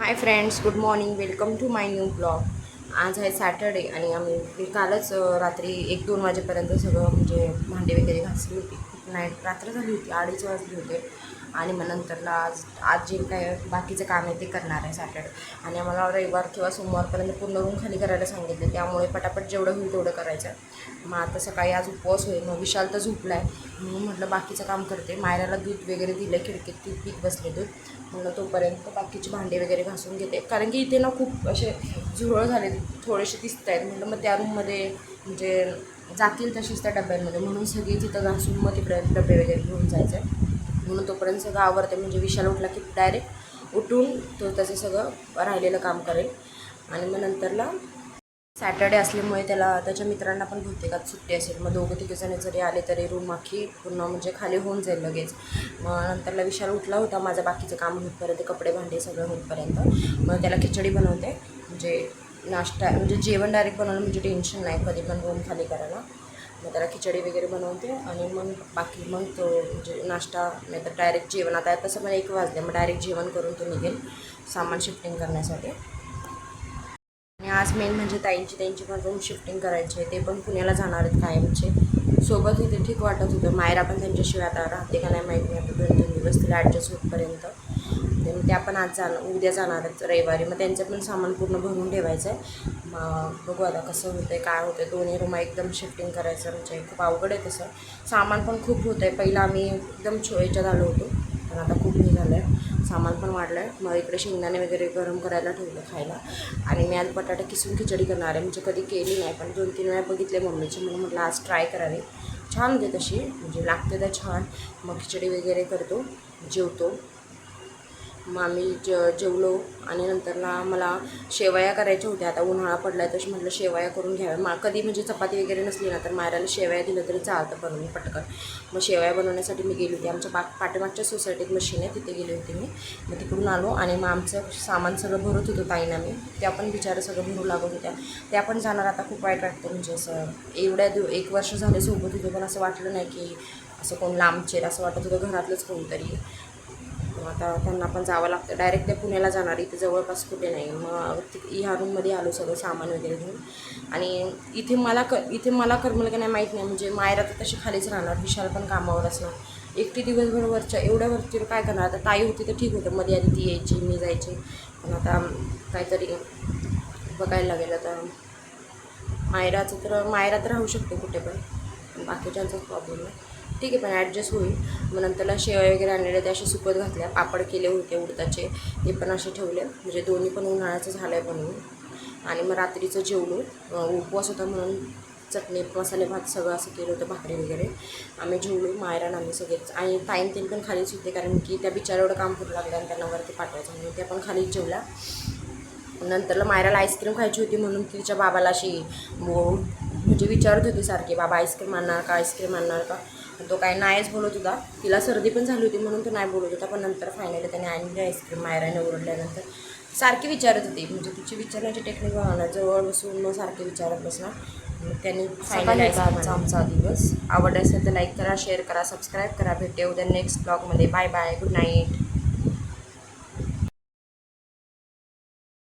Hi friends good morning. Welcome to my new blog. आज आहे Saturday आणि आम्ही कालच रात्री एक दोन वाजेपर्यंत सगळं म्हणजे भांडे वगैरे घासली होती. नाईट रात्र झाली होती अडीच वाजले होते. आणि मग नंतरला आज आज जे काय बाकीचं काम आहे ते करणार आहे सॅटर्डे. आणि आम्हाला रविवार किंवा सोमवारपर्यंत पूर्ण रूम खाली करायला सांगितले त्यामुळे पटापट जेवढं होईल तेवढं करायचं. मग आता सकाळी आज उपवास होईल मग विशाल तर झोपला आहे म्हणून म्हटलं बाकीचं काम करते. मायराला दूध वगैरे दिलं खिडकीत ती पीक बसले दूध. म्हणलं तोपर्यंत बाकीचे भांडे वगैरे घासून घेते. कारण की इथे ना खूप असे झुरळ झाले थोडेसे दिसत आहेत म्हटलं मग त्या रूममध्ये म्हणजे जातील तशीच त्या डब्यांमध्ये. म्हणून सगळी तिथं घासून मग तिकडे डबे वगैरे घेऊन जायचं आहे म्हणून तोपर्यंत सगळं आवडते म्हणजे विशाल उठला की डायरेक्ट उठून तो त्याचं सगळं राहिलेलं काम करेल. आणि मग नंतरला सॅटर्डे असल्यामुळे त्याला त्याच्या मित्रांना पण बहुतेक आज सुट्टी असेल. मग दोघं तिघे जण जरी आले तरी रूम आखी पूर्ण म्हणजे खाली होऊन जाईल लगेच. मग नंतरला विशाल उठला होता माझं बाकीचं काम होतपर्यंत कपडे भांडे सगळं होतपर्यंत मग त्याला खिचडी बनवते. म्हणजे नाश्ता म्हणजे जेवण डायरेक्ट बनवलं म्हणजे टेन्शन नाही कधी पण रूम खाली करायला. मग त्याला खिचडी वगैरे बनवते आणि मग बाकी मग तो म्हणजे नाश्ता नाही तर डायरेक्ट जेवण. आता तसं मला एक वाजले मग डायरेक्ट जेवण करून तो निघेल सामान शिफ्टिंग करण्यासाठी. आणि आज मेन म्हणजे ताईंची त्यांची पण रूम शिफ्टिंग करायची आहे. ते पण पुण्याला जाणार आहेत कायमचे. सोबत होते ठीक वाटत होतं. मायरा पण त्यांच्याशिवाय आता राहते का नाही माहीत नाही. आता दोन तीन दिवस तिला ॲडजस्ट होतपर्यंत. होते मग त्या पण आज जाणार उद्या जाणार आहेत रविवारी. मग त्यांचं पण सामान पूर्ण भरून ठेवायचं आहे मग बघू आता कसं होतं आहे काय होतं आहे दोन्ही रूमा एकदम शिफ्टिंग करायचं म्हणजे खूप अवघड आहे तसं. सामान पण खूप होतं आहे पहिलं आम्ही एकदम छो याच्यात आलो होतो. पण आता खूप हे झालं आहे सामान पण वाढलं आहे मग इकडे शेंगदाणे वगैरे गरम करायला ठेवलं खायला. आणि मी आज बटाटे किसून खिचडी करणार आहे. म्हणजे कधी केली नाही पण दोन तीन वेळा बघितले मम्मीची. म्हणून म्हटलं आज ट्राय करावी. छान होते तशी. म्हणजे लागते तर छान. मग खिचडी वगैरे करतो जेवतो. मग आम्ही ज जेवलो आणि नंतरला मला शेवया करायच्या होत्या. आता उन्हाळा पडला आहे तशी म्हटलं शेवया करून घ्याव्या. मा कधी म्हणजे चपाती वगैरे नसली ना तर मायराला शेवया दिलं तरी चालतं बनवून पटकन. मग शेवया बनवण्यासाठी मी गेली होती. आमच्या पा पाठीमागच्या सोसायटीत मशीन आहे तिथे गेली होती मी. मग तिकडून आलो आणि मग आमचं सामान सगळं भरत होतो ताईना मी त्या पण बिचारं सगळं भरू लागत होत्या. त्या पण जाणार आता खूप वाईट वाटतं. म्हणजे असं एवढ्या दिव एक वर्ष झाले सोबत होतो. पण असं वाटलं नाही की असं कोण लांबचेर असं वाटत होतं. घरातलंच कोणतरी. मग आता त्यांना पण जावं लागतं. डायरेक्ट ते पुण्याला जाणार इथे जवळपास कुठे नाही. मग ह्या रूममध्ये आलो सगळं सामान वगैरे घेऊन. आणि इथे मला क इथे मला करमल की नाही माहीत नाही. म्हणजे मायरा तर तशी खालीच राहणार विशाल पण कामावर असणार. एकटी दिवसभर वरच्या एवढ्या वरतीवर काय करणार? आता ताई होती तर ठीक होतं. मध्ये आधी ती यायची मी जायची. पण आता काहीतरी बघायला लागेल. आता मायराचं तर मायरा तर राहू शकते कुठे पण. पण बाकीच्यांचाच प्रॉब्लेम आहे. ठीक आहे पण ॲडजस्ट होईल. मग नंतरला शेवया वगैरे आणलेल्या त्या अशा सुकत घातल्या. पापड केले होते उडताचे ते पण असे ठेवले. म्हणजे दोन्ही पण उन्हाळ्याचं झालं आहे बनवून. आणि मग रात्रीचं जेवलो. उपवास होता म्हणून चटणी मसाले भात सगळं असं केलं होतं भाकरी वगैरे. आम्ही जेवलो मायरान आम्ही सगळेच. आणि ताईन तेल पण खालीच होते कारण की त्या बिचारा एवढं काम करू लागलं आणि त्यांना वरती पाठवायचं म्हणून. त्या पण खालीच जेवल्या. नंतरला मायराला आईस्क्रीम खायची होती म्हणून तिच्या बाबाला अशी म्हणजे विचारत होती सारखी बाबा आईस्क्रीम आणणार का? आईस्क्रीम आणणार का? तो काय नाहीच बोलत होता. तिला सर्दी पण झाली होती म्हणून तो नाही बोलत होता पण नंतर फायनली त्याने आणली आईस्क्रीम मायराने ओरडल्यानंतर. सारखी विचारत होती म्हणजे तिची विचारण्याची टेक्निक बघणार जवळ बसून मग सारखी विचारत बसणार. त्यांनी फायनली आईस्क्रीम आमचा दिवस. आवड असेल तर लाईक करा शेअर करा सबस्क्राईब करा. भेटे उद्या नेक्स्ट ब्लॉगमध्ये बाय बाय गुड नाईट